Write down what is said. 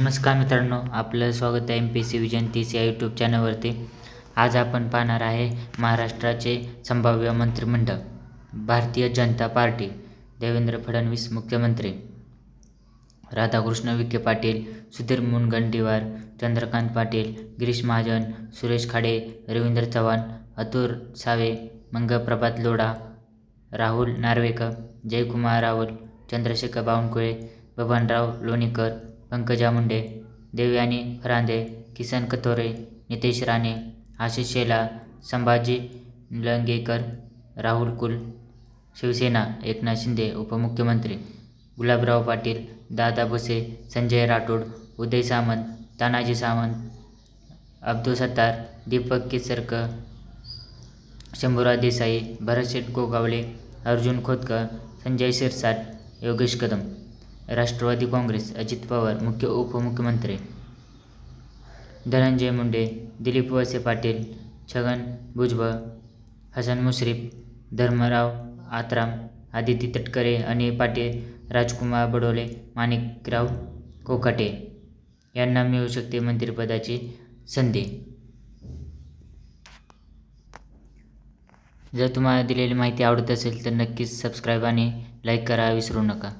नमस्कार मित्रांनो आपलं स्वागत आहे M P C vision C या यूट्यूब चॅनलवरती आज आपण पाहणार आहे महाराष्ट्राचे संभाव्य मंत्रिमंडळ भारतीय जनता पार्टी देवेंद्र फडणवीस मुख्यमंत्री राधाकृष्ण विखे पाटील सुधीर मुनगंटीवार चंद्रकांत पाटील गिरीश महाजन सुरेश खाडे रवींद्र चव्हाण अतुर सावे मंगप्रभात लोढा राहुल नार्वेकर जयकुमार रावल चंद्रशेखर बावनकुळे बबनराव लोणीकर पंकजा मुंडे देवयानी फरांदे किसन कथोरे नितेश राणे आशिष शेला संभाजी लंगेकर राहुल कुल शिवसेना एकनाथ शिंदे उपमुख्यमंत्री गुलाबराव पाटील दादा भुसे संजय राठोड उदय सामंत तानाजी सावंत अब्दुल सत्तार दीपक केसरकर शंभूराज देसाई भरतशेठ गोगावले अर्जुन खोतकर संजय शिरसाट योगेश कदम. राष्ट्रवादी काँग्रेस अजित पवार मुख्य उपमुख्यमंत्री. धनंजय मुंडे दिलीप वळसे पाटील छगन भुजबळ हसन मुश्रीफ धर्मराव आत्राम आदिती तटकरे अनिल पाटील राजकुमार बडोले माणिकराव कोकाटे यांना मिळू शकते मंत्रिपदाची संधी. जर तुम्हाला दिलेली माहिती आवडत असेल तर नक्कीच सबस्क्राईब आणि लाईक करा विसरू नका.